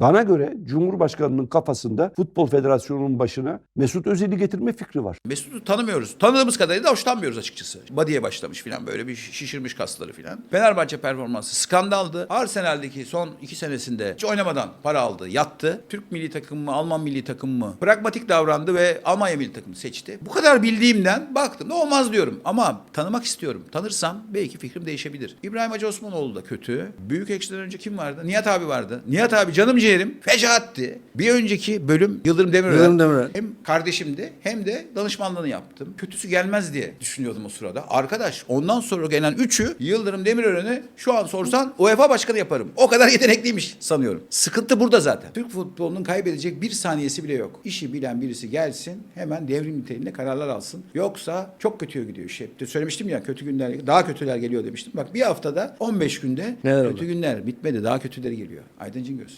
Bana göre Cumhurbaşkanı'nın kafasında Futbol Federasyonu'nun başına Mesut Özil'i getirme fikri var. Mesut'u tanımıyoruz. Tanıdığımız kadarıyla da hoşlanmıyoruz açıkçası. Body'ye başlamış filan böyle bir şişirmiş kasları filan. Fenerbahçe performansı skandaldı. Arsenal'deki son iki senesinde hiç oynamadan para aldı, yattı. Türk milli takımı mı, Alman milli takımı mı? Pragmatik davrandı ve Almanya milli takımını seçti. Bu kadar bildiğimden baktım. Ne olmaz diyorum. Ama tanımak istiyorum. Tanırsam belki fikrim değişebilir. İbrahim Hacı Osmanoğlu da kötü. Büyük ekşiden önce kim vardı? Nihat abi vardı. Nihat abi canım ciğerim. Fecaatti. Bir önceki bölüm Yıldırım Demirören. Yıldırım Demirören. Hem kardeşimdi hem de danışmanlığını yaptım. Kötüsü gelmez diye düşünüyordum o sırada. Arkadaş ondan sonra gelen üçü Yıldırım Demirören'i şu an sorsan UEFA başkanı yaparım. O kadar yetenekliymiş sanıyorum. Sıkıntı burada zaten. Türk futbolunun kaybedecek bir saniyesi bile yok. İşi bilen birisi gelsin hemen devrim niteliğinde kararlar alsın. Yoksa çok kötüye gidiyor iş. Hep de söylemiştim ya kötü günler daha kötüler geliyor demiştim. Bak bir haftada 15 günde Neler kötü oldu? günler bitmedi daha kötüleri geliyor. Aydın Cingöz.